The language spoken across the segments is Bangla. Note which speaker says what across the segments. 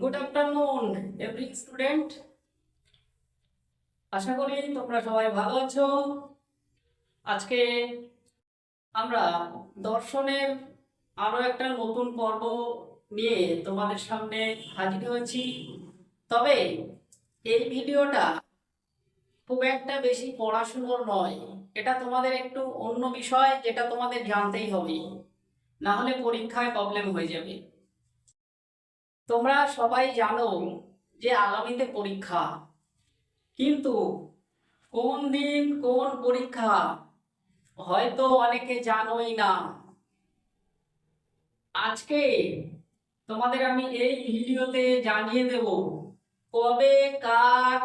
Speaker 1: গুড আফটারনুন এভরি স্টুডেন্ট আশা করি তোমরা সবাই ভালো আছো। আজকে আমরা দর্শনের আরও একটা নতুন পর্ব নিয়ে তোমাদের সামনে হাজির হয়েছি। তবে এই ভিডিওটা খুব একটা বেশি পড়াশুনোর নয়। এটা তোমাদের একটু অন্য বিষয়, যেটা তোমাদের জানতেই হবে। না হলে পরীক্ষায় প্রবলেম হয়ে যাবে। তোমরা সবাই জানো যে আগামীতে পরীক্ষা। কিন্তু কোন দিন কোন পরীক্ষা? হয়তো অনেকে জানোই না। আজকে তোমাদের আমি এই ভিডিওতে জানিয়ে দেব কবে, কার,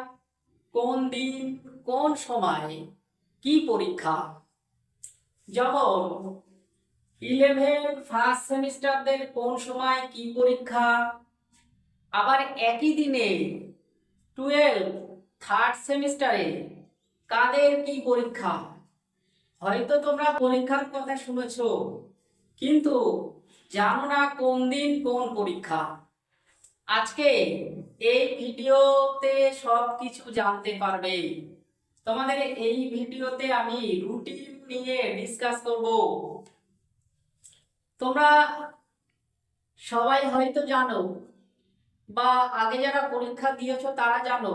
Speaker 1: কোন দিন, কোন সময় কি পরীক্ষা? যেমন ইলেভেন ফার্স্ট সেমিস্টারদের কোন সময় কি পরীক্ষা? আবার একই দিনে টুয়েলভ থার্ড সেমিস্টারে কাদের কি পরীক্ষা? হয়তো তোমরা পরীক্ষার কথা শুনেছো, কিন্তু জানো না কোন দিন কোন পরীক্ষা? আজকে এই ভিডিওতে সব কিছু জানতে পারবে। তোমাদের এই ভিডিওতে আমি রুটিন নিয়ে ডিসকাস করব। তোমরা সবাই হয়তো জানো বা আগে যারা পরীক্ষা দিয়েছ তারা জানো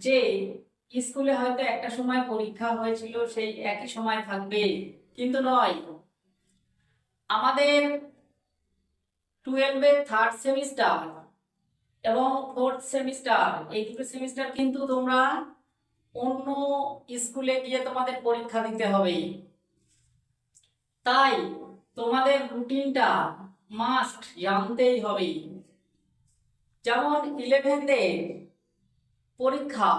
Speaker 1: যে স্কুলে হয়তো একটা সময় পরীক্ষা হয়েছিল, সেই একই সময় থাকবে, কিন্তু নয়। আমাদের টুয়েলভের থার্ড সেমিস্টার এবং ফোর্থ সেমিস্টার এই দুটো সেমিস্টার কিন্তু তোমরা অন্য স্কুলে গিয়ে তোমাদের পরীক্ষা দিতে হবে। তাই তোমাদের রুটিনটা মাস্ট জানতেই হবে। যেমন ইলেভেনদের পরীক্ষা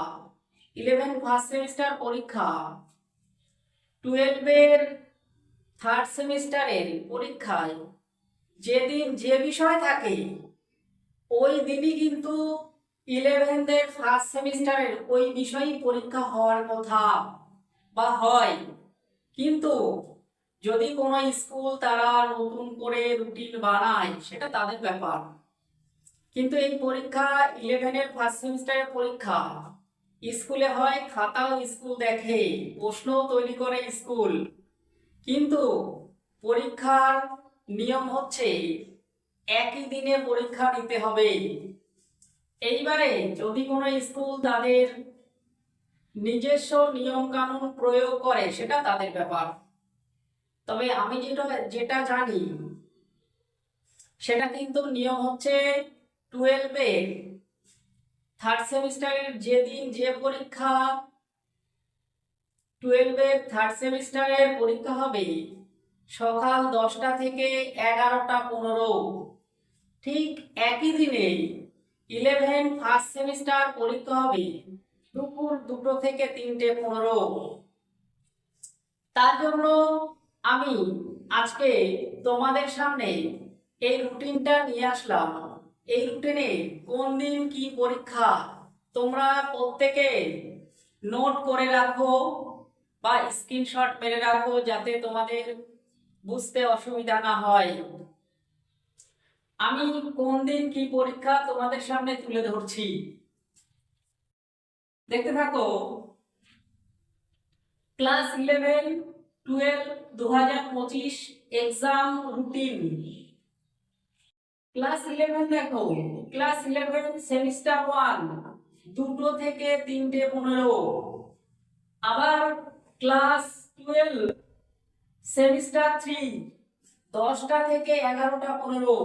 Speaker 1: ইলেভেন ফার্স্ট সেমিস্টার পরীক্ষা টুয়েলভের থার্ড সেমিস্টারের পরীক্ষায় যেদিন যে বিষয় থাকে, ওই দিনই কিন্তু ইলেভেনদের ফার্স্ট সেমিস্টারের ওই বিষয়ই পরীক্ষা হওয়ার কথা বা হয়। কিন্তু যদি কোনো স্কুল তারা নতুন করে রুটিন বানায়, সেটা তাদের ব্যাপার। কিন্তু এই পরীক্ষা ইলেভেনের ফার্স্ট সেমিস্টারের পরীক্ষা। স্কুলে হয় খাতাও স্কুল দেখে, প্রশ্নও তৈরি করে স্কুল। কিন্তু পরীক্ষার নিয়ম হচ্ছে একই দিনে পরীক্ষা নিতে হবে। এইবারে যদি কোনো স্কুল তাদের নিজস্ব নিয়ম কানুন প্রয়োগ করে, সেটা তাদের ব্যাপার। তবে আমি যেটা যেটা জানি, সেটা কিন্তু নিয়ম হচ্ছে টুয়েলভের থার্ড সেমিস্টারের যেদিন যে পরীক্ষা টুয়েলভের থার্ড সেমিস্টারের পরীক্ষা হবে সকাল দশটা থেকে এগারোটা পনেরো। ঠিক একই দিনে ইলেভেন ফার্স্ট সেমিস্টার পরীক্ষা হবে দুপুর দুটো থেকে তিনটে পনেরো। তার জন্য আমি আজকে তোমাদের সামনে এই রুটিনটা নিয়ে আসলাম। এই রুটিনে কোন দিন কি পরীক্ষা? তোমরা প্রত্যেকে নোট করে রাখো বা স্ক্রিনশট মেরে রাখো যাতে তোমাদের বুঝতে অসুবিধা না হয়। আমি কোন দিন কি পরীক্ষা তোমাদের সামনে তুলে ধরছি। দেখতে থাকো। ক্লাস ইলেভেন টুয়েলভ দু হাজার পঁচিশ এক্সাম রুটিন ক্লাস ইলেভেন দেখো ক্লাস ইলেভেন সেমিস্টার ওয়ান দুটো থেকে তিনটে পনেরো। আবার ক্লাস টুয়েলভ সেমিস্টার থ্রি দশটা থেকে এগারোটা পনেরো।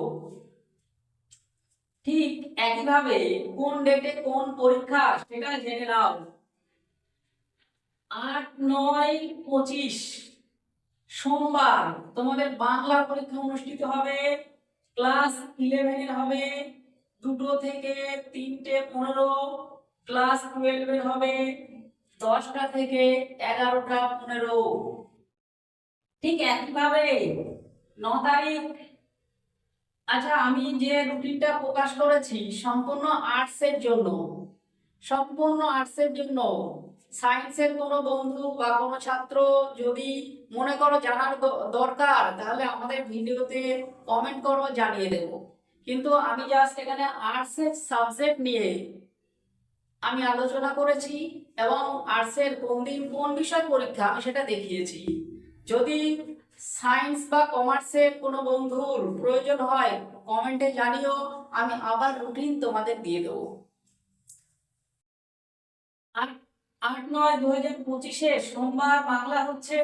Speaker 1: ঠিক একইভাবে কোন ডেটে কোন পরীক্ষা, সেটা জেনে নাও। আট, নয়, পঁচিশ, সোমবার, তোমাদের বাংলা পরীক্ষা অনুষ্ঠিত হবে ক্লাস ইলেভেনের হবে, দুটো থেকে তিনটে পনেরো, ক্লাস টুয়েলভের হবে, দশটা থেকে এগারোটা পনেরো। ঠিক একইভাবে ন তারিখ আচ্ছা আমি যে রুটিনটা প্রকাশ করেছি, সম্পূর্ণ আর্টসের জন্য। সম্পূর্ণ আর্টসের জন্য সায়েন্সের কোনো বন্ধু বা কোনো ছাত্র যদি মনে করো জানার দরকার, তাহলে আমাদের ভিডিওতে কমেন্ট করো, জানিয়ে দেব। কিন্তু আমি জাস্ট এখানে আর্টসের সাবজেক্ট নিয়ে আমি আলোচনা করেছি এবং আর্টসের কোন দিন কোন বিষয় পরীক্ষা আমি সেটা দেখিয়েছি। যদি সায়েন্স বা কমার্সের কোনো বন্ধুর প্রয়োজন হয় কমেন্টে জানিও, আমি আবার রুটিন তোমাদের দিয়ে দেবো। আট নয় দু হাজার পঁচিশে সোমবার বাংলা হচ্ছে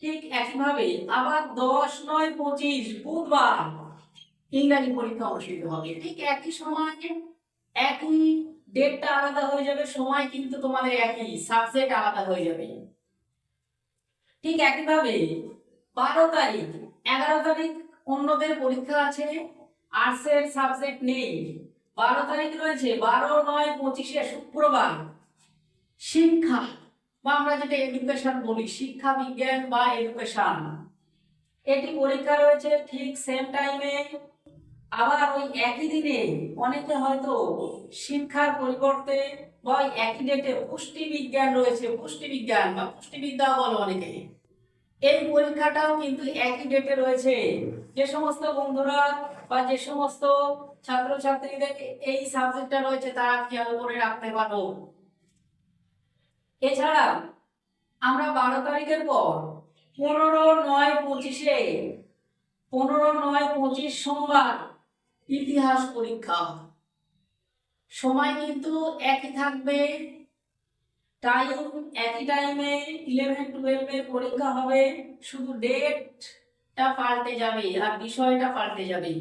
Speaker 1: ঠিক একইভাবে, আবার দশ নয় পঁচিশ বুধবার ইংরাজি পরীক্ষা অনুষ্ঠিত হবে। ঠিক একই সময়, একই ডেটটা আলাদা হয়ে যাবে, সময় কিন্তু তোমাদের একই সাবজেক্ট আলাদা হয়ে যাবে। ঠিক একইভাবে বারো তারিখ, এগারো তারিখ অন্যদের পরীক্ষা আছে আর্টসের সাবজেক্ট নেই। বারো তারিখ রয়েছে, বারো নয় পঁচিশে শুক্রবার। শিক্ষা, বা আমরা যেটা এডুকেশন বলি, শিক্ষা, বিজ্ঞান বা এডুকেশন এটি পরীক্ষা রয়েছে ঠিক সেম টাইমে আবার ওই একই দিনে অনেকে হয়তো শিক্ষার পরিবর্তে বা ওই একই ডেটে পুষ্টি বিজ্ঞান রয়েছে, পুষ্টি বিজ্ঞান বা পুষ্টিবিদ্যা বলো অনেকে। এই পরীক্ষাটাও কিন্তু একই ডেটে রয়েছে। যে সমস্ত বন্ধুরা বা যে সমস্ত ছাত্রছাত্রীদের এই সাবজেক্টটা রয়েছে, তারা খেয়াল করে রাখতে পারো। এছাড়া আমরা বারো তারিখের পর পনেরো নয় পঁচিশে, পনেরো নয় পঁচিশ সোমবার ইতিহাস পরীক্ষা সময় কিন্তু একই থাকবে। টাইম একই টাইমে ইলেভেন টুয়েলভের পরীক্ষা হবে। শুধু ডেটটা পাল্টে যাবে আর বিষয়টা পাল্টে যাবে।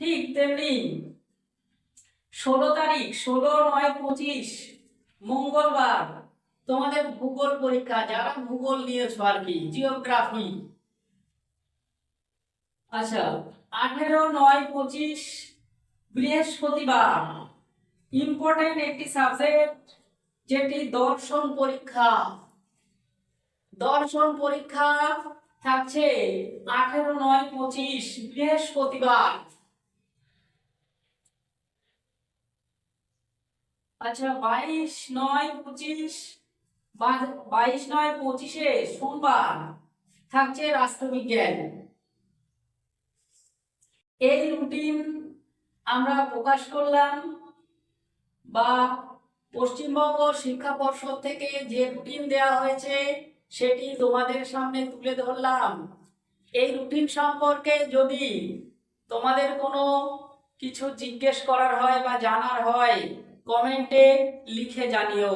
Speaker 1: ঠিক তেমনি ষোলো তারিখ, ষোলো নয় পঁচিশ, মঙ্গলবার তোমাদের ভূগোল পরীক্ষা, যারা ভূগোল নিয়েছো আর কি জিওগ্রাফি আচ্ছা আঠেরো, নয়, পঁচিশ, বৃহস্পতিবার। ইম্পর্টেন্ট একটি সাবজেক্ট যেটি দর্শন পরীক্ষা। দর্শন পরীক্ষা থাকছে আঠেরো, নয়, পঁচিশ, বৃহস্পতিবার। আচ্ছা বাইশ, নয়, পঁচিশ বাইশ নয় পঁচিশে সোমবার থাকছে রাষ্ট্রবিজ্ঞান। এই রুটিন আমরা প্রকাশ করলাম বা পশ্চিমবঙ্গ শিক্ষা পর্ষদ থেকে যে রুটিন দেওয়া হয়েছে সেটি তোমাদের সামনে তুলে ধরলাম। এই রুটিন সম্পর্কে যদি তোমাদের কোনো কিছু জিজ্ঞেস করার হয় বা জানার হয় কমেন্টে লিখে জানিও।